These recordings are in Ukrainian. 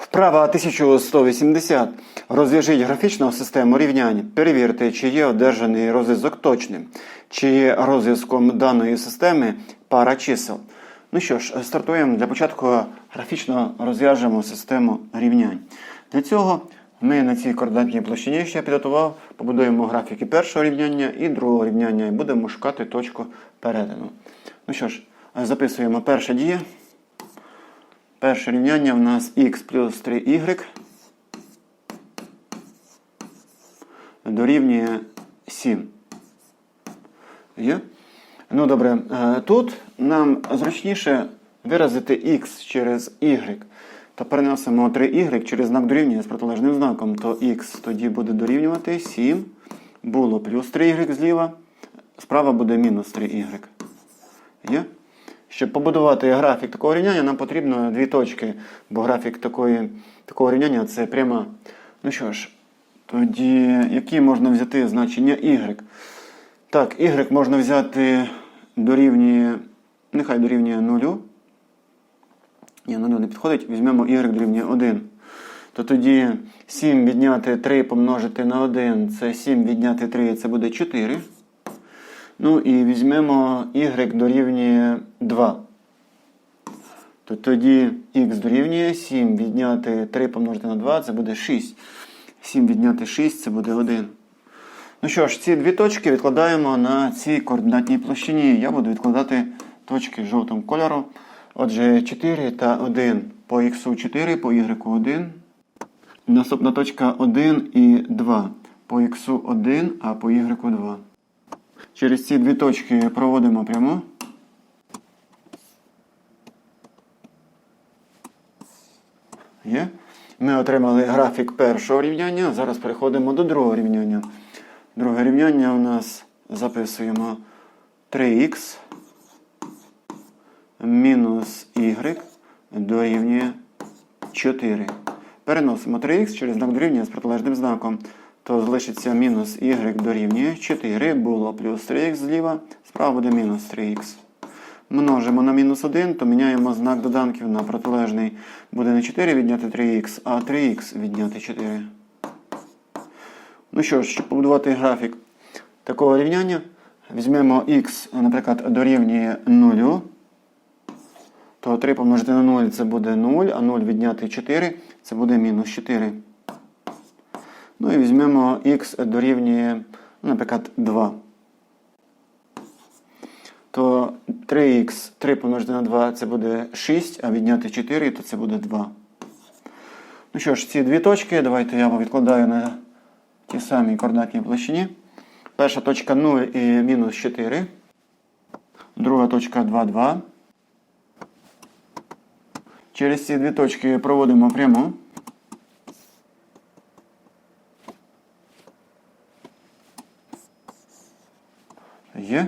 Вправа 1180. Розв'яжіть графічну систему рівнянь. Перевірте, чи є одержаний розв'язок точним, чи є розв'язком даної системи пара чисел. Ну що ж, стартуємо для початку графічно розв'яжемо систему рівнянь. Для цього ми на цій координатній площині, що я підготував, побудуємо графіки першого рівняння і другого рівняння і будемо шукати точку перетину. Ну що ж, записуємо перша дія. Перше рівняння в нас х плюс 3y дорівнює 7. Є? Ну добре, е, тут нам зручніше виразити x через y. То переносимо 3y через знак дорівнює з протилежним знаком, то x тоді буде дорівнювати 7. Було плюс 3y зліва, справа буде мінус 3y. Є? Щоб побудувати графік такого рівняння, нам потрібно дві точки, бо графік такої, такого рівняння це пряма. Ну що ж, тоді які можна взяти значення y? Так, y можна взяти дорівнює, нехай дорівнює 0. Ні, 0 не підходить, візьмемо y дорівнює 1. То тоді 7 відняти 3 помножити на 1, це 7 відняти 3, це буде 4. Ну і візьмемо y дорівнює 2. То тоді х дорівнює 7 відняти 3 помножити на 2, це буде 6. 7 відняти 6 це буде 1. Ну що ж, ці дві точки відкладаємо на цій координатній площині. Я буду відкладати точки жовтим кольором. Отже, 4 та 1 по х 4, по y 1. Наступна точка 1 і 2 по х 1, а по y 2. Через ці дві точки проводимо пряму. Є. Ми отримали графік першого рівняння. Зараз переходимо до другого рівняння. Друге рівняння у нас записуємо 3х мінус y дорівнює 4. Переносимо 3х через знак дорівнює з протилежним знаком. То залишиться мінус y дорівнює 4. Було плюс 3х зліва, справа буде мінус 3х. Множимо на мінус 1, то міняємо знак доданків на протилежний. Буде не 4 відняти 3х, а 3х відняти 4. Ну що ж, щоб побудувати графік такого рівняння, візьмемо х, наприклад, дорівнює 0. То 3 помножити на 0 це буде 0, а 0 відняти 4 це буде мінус 4. Ну і візьмемо х дорівнює, ну, наприклад, 2. То 3х 3 помножити на 2 це буде 6, а відняти 4, то це буде 2. Ну що ж, ці дві точки, давайте я відкладаю на ті самі координатні площині. Перша точка 0 і мінус 4. Друга точка 2, 2. Через ці дві точки проводимо пряму. Є.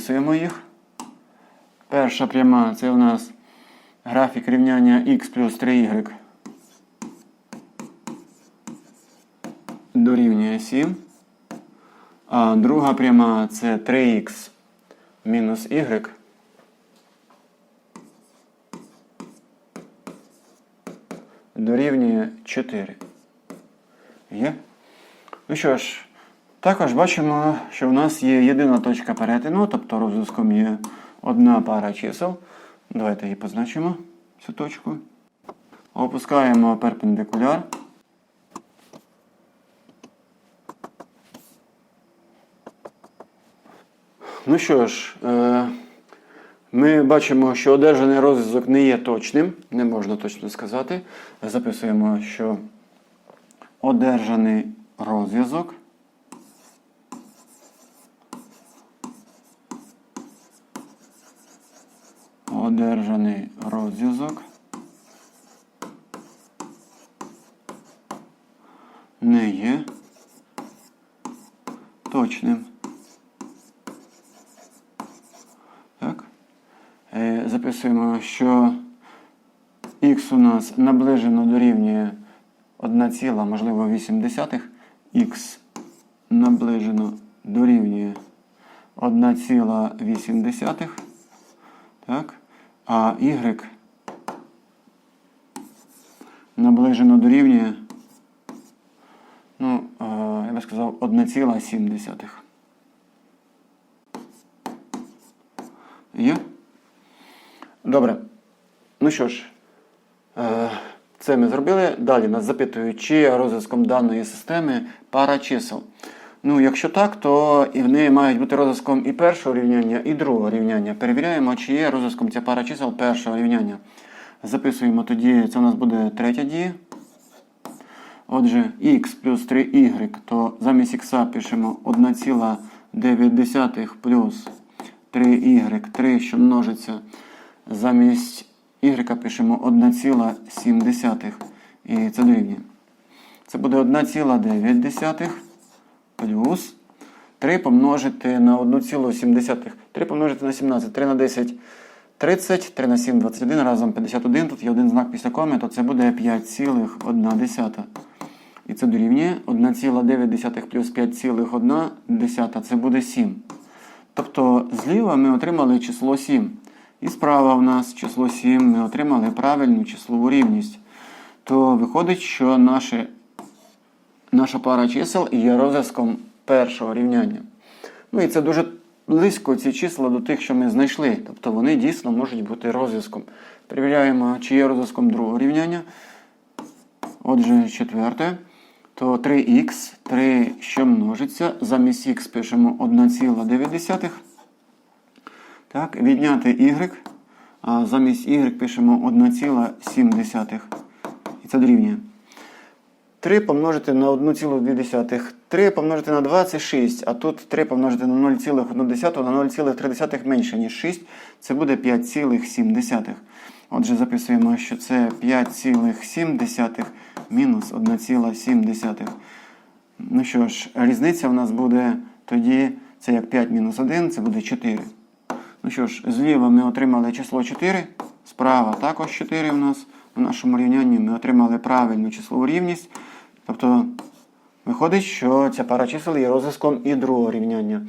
Підписуємо їх. Перша пряма це у нас графік рівняння x плюс 3y дорівнює 7. А друга пряма це 3х мінус y дорівнює 4. Є? Ну що ж, також бачимо, що у нас є єдина точка перетину, тобто розв'язком є одна пара чисел. Давайте її позначимо, цю точку. Опускаємо перпендикуляр. Ну що ж, е, ми бачимо, що одержаний розв'язок не є точним, не можна точно сказати. Записуємо, що одержаний розв'язок одержаний розв'язок не є точним. Так. Е, Записуємо, що х у нас наближено дорівнює 1, ціла, можливо 8 десятих. х наближено дорівнює 1,8. Так. А y наближено дорівнює, ну, е, я би сказав, 1,7. Є? Добре. Ну що ж, е, це ми зробили. Далі нас запитують, чи розв'язком даної системи пара чисел. Ну, якщо так, то і вони мають бути розв'язком і першого рівняння, і другого рівняння. Перевіряємо, чи є розв'язком ця пара чисел першого рівняння. Записуємо тоді, це у нас буде третя дія. Отже, х плюс 3y, то замість х пишемо 1,9 плюс 3y, 3, що множиться. Замість y пишемо 1,7. І це дорівнює. Це буде 1,9 плюс 3 помножити на 1,7. 3 помножити на 17. 3 на 10 30, 3 на 7 21, разом 51. Тут є один знак після коми, то це буде 5,1. І це дорівнює 1,9 плюс 5,1 це буде 7. Тобто зліва ми отримали число 7. І справа в нас число 7 ми отримали правильну числову рівність. То виходить, що наше, наша пара чисел є розв'язком першого рівняння. Ну і це дуже близько ці числа до тих, що ми знайшли. Тобто вони дійсно можуть бути розв'язком. Перевіряємо, чи є розв'язком другого рівняння. Отже, четверте. То 3х, 3, що множиться, замість х пишемо 1,9. Так, відняти y, а замість y пишемо 1,7. І це дорівнює. 3 помножити на 1,2. 3 помножити на 2 це 6, а тут 3 помножити на 0,1 на 0,3 менше, ніж 6, це буде 5,7. Отже, записуємо, що це 5,7 мінус 1,7. Ну що ж, різниця в нас буде тоді, це як 5 мінус 1, це буде 4. Ну що ж, зліва ми отримали число 4, справа також 4 у нас. В нашому рівнянні ми отримали правильну числову рівність. Тобто виходить, що ця пара чисел є розв'язком і другого рівняння.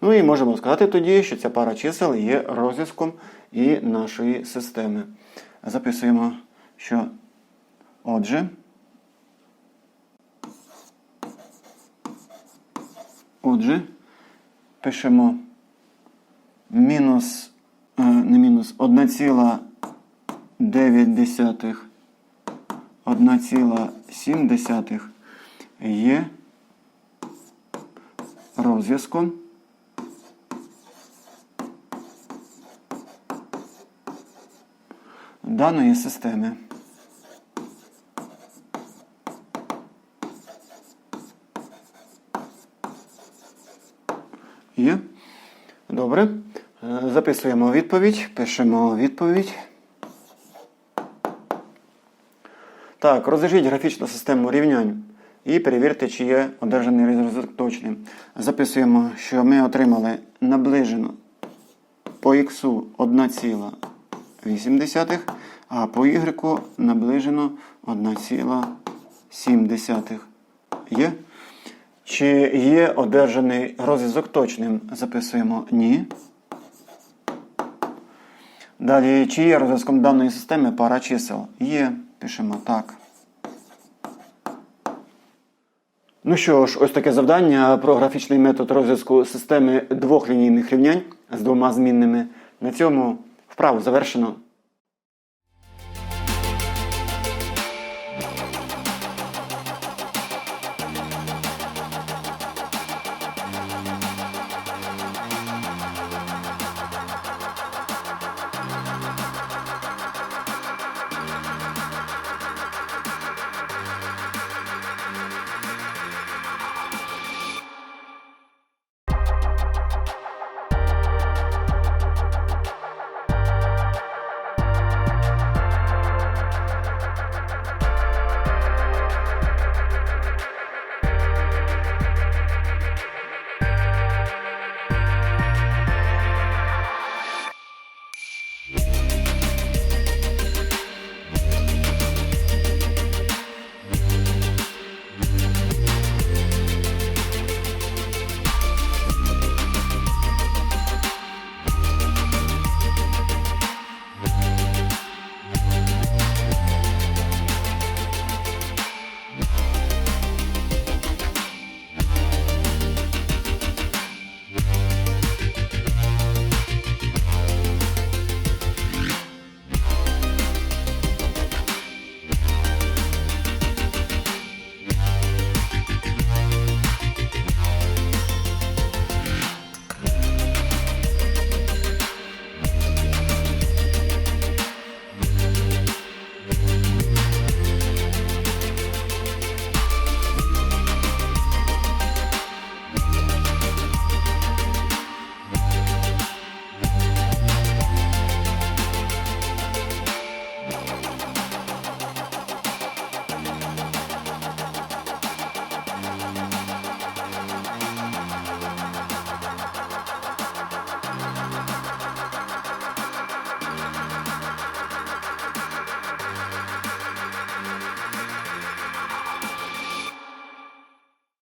Ну і можемо сказати тоді, що ця пара чисел є розв'язком і нашої системи. Записуємо, що отже. Отже, пишемо мінус, е, не мінус 1,9, 1,7 є розв'язком даної системи. Є? Добре. Е, Записуємо відповідь, пишемо відповідь. Так, розв'яжіть графічну систему рівнянь і перевірте, чи є одержаний розв'язок точним. Записуємо, що ми отримали наближено по х 1,8, а по y наближено 1,7. Є? Чи є одержаний розв'язок точним? Записуємо ні. Далі, чи є розв'язком даної системи пара чисел? Є. Пишемо так. Ну що ж, ось таке завдання про графічний метод розв'язку системи двох лінійних рівнянь з двома змінними. На цьому вправу завершено.